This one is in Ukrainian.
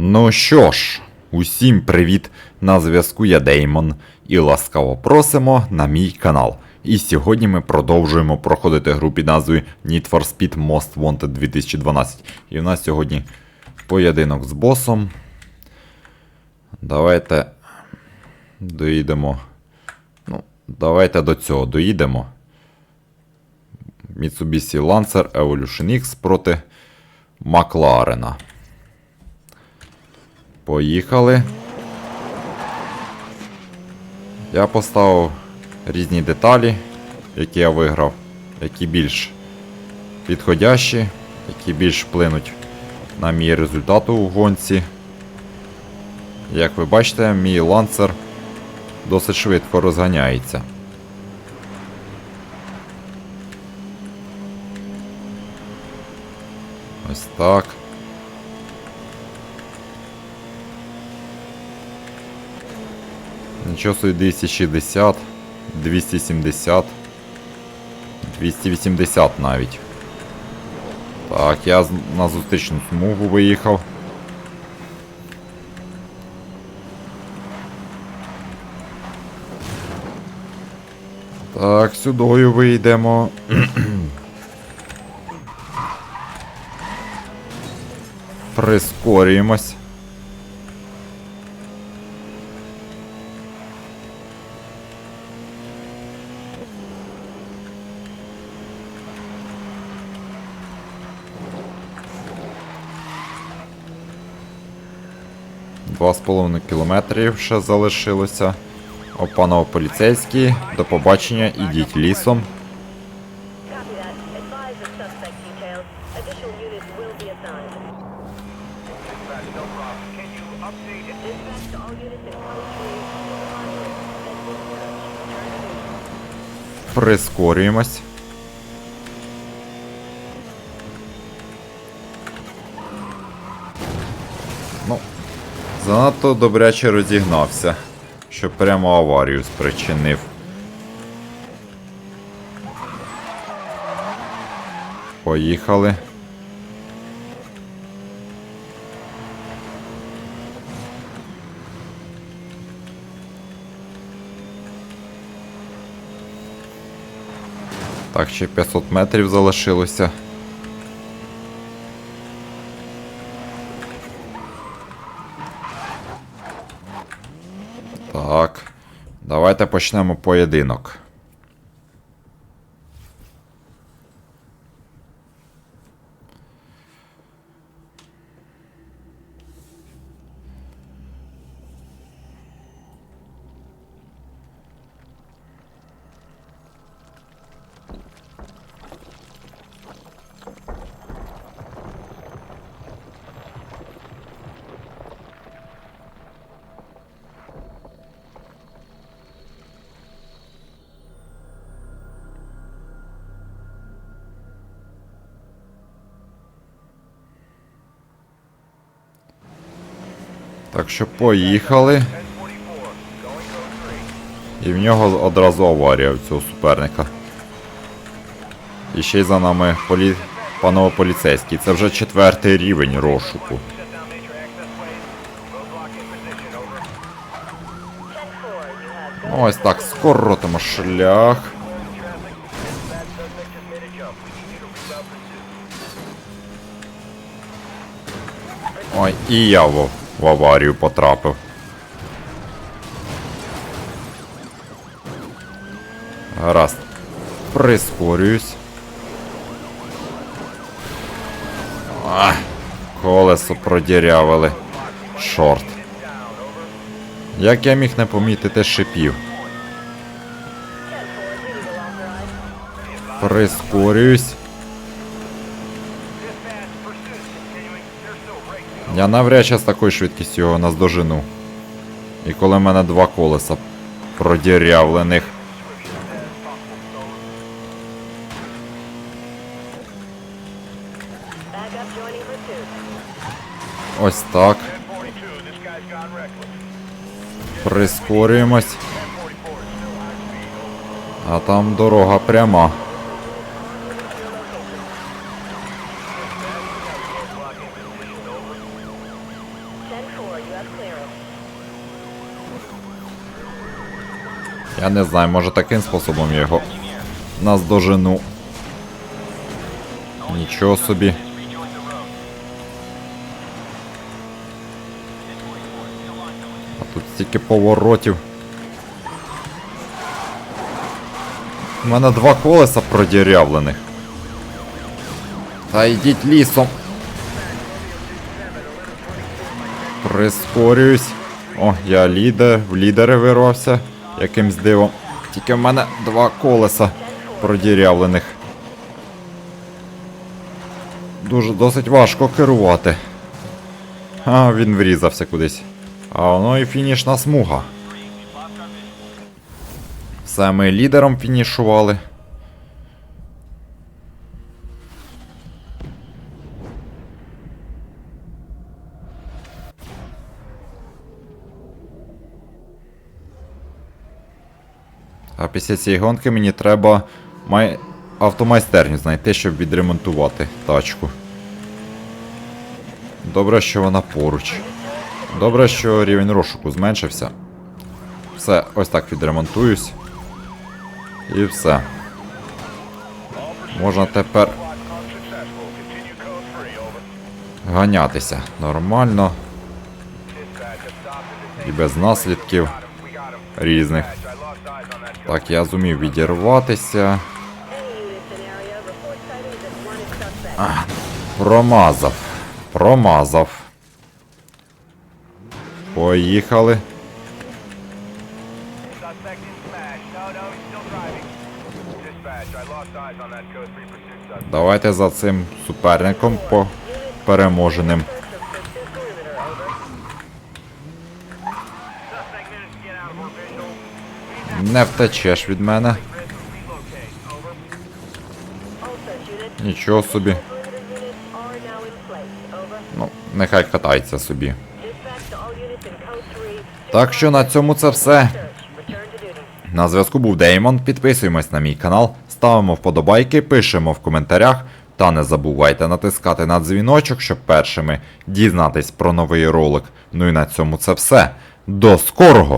Ну що ж, усім привіт! На зв'язку я Деймон і ласкаво просимо на мій канал. І сьогодні ми продовжуємо проходити гру під назвою Need for Speed Most Wanted 2012. І у нас сьогодні поєдинок з босом. Давайте доїдемо. Ну, давайте до цього доїдемо. Mitsubishi Lancer Evolution X проти Макларена. Поїхали. Я поставив різні деталі, які я виграв, які більш підходящі, які більш вплинуть на мій результат у гонці. Як ви бачите, мій ланцер досить швидко розганяється. Ось так. Собі 260, 270, 280 навіть. Так, я на зустрічну смугу виїхав. Так, сюдою вийдемо. Прискорюємось. Два з половиною кілометрів ще залишилося. О, панове поліцейські, до побачення, ідіть лісом. Copy занадто добряче розігнався, що прямо аварію спричинив. Поїхали. Так, ще 500 метрів залишилося. Так. Давайте почнемо поєдинок. Так що поїхали. 1044. Going code 3. І в нього одразу аварія у цього суперника. І ще й за нами полі... панове поліцейські. Це вже четвертий рівень розшуку. Shut down major access ways. Roadblock in position. Over. 10-4, you have Ну, ось так, скоротимо шлях. Ой, і я в, в аварію потрапив. Гаразд. Прискорююсь. А, колесо продірявили. Шорт. Як я міг не помітити шипів? Прискорююсь. Я навряд чи з такою швидкістю його наздожену. І коли в мене два колеса продірявлених. Ось так. 1042. This guy's gone reckless. Прискорюємось. 1044 is still high speed. Over. А там дорога пряма. Я не знаю, може таким способом я його наздожену. Нічого собі. А тут стільки поворотів. У мене два колеса продірявлених. Та йдіть лісом. Прискорююсь. О, я лідер, в лідери вирвався. Якимсь дивом. Тільки в мене два колеса продірявлених. Дуже досить важко керувати. А, він врізався кудись. А воно і фінішна смуга. Все ми лідером фінішували. А після цієї гонки мені треба май... автомайстерню знайти, щоб відремонтувати тачку. Добре, що вона поруч. Добре, що рівень розшуку зменшився. Все, ось так відремонтуюсь. І все. Можна тепер Unsuccessful. Continue code 3, over. ганятися нормально і без наслідків різних. Так, я зумів відірватися. Suspect. Промазав. Промазав. Поїхали. Suspect in smash. No, no, he's still driving. Dispatch, I lost eyes on that code 3 pursuit suspect. Давайте за цим суперником по переможеним. Не втечеш від мене. Нічого собі. Ну, нехай катається собі. Dispatch to all units in code 3. Так що на цьому це все. На зв'язку був Деймон. Підписуємось на мій канал, ставимо вподобайки, пишемо в коментарях. Та не забувайте натискати на дзвіночок, щоб першими дізнатись про новий ролик. Ну і на цьому це все. До скорого!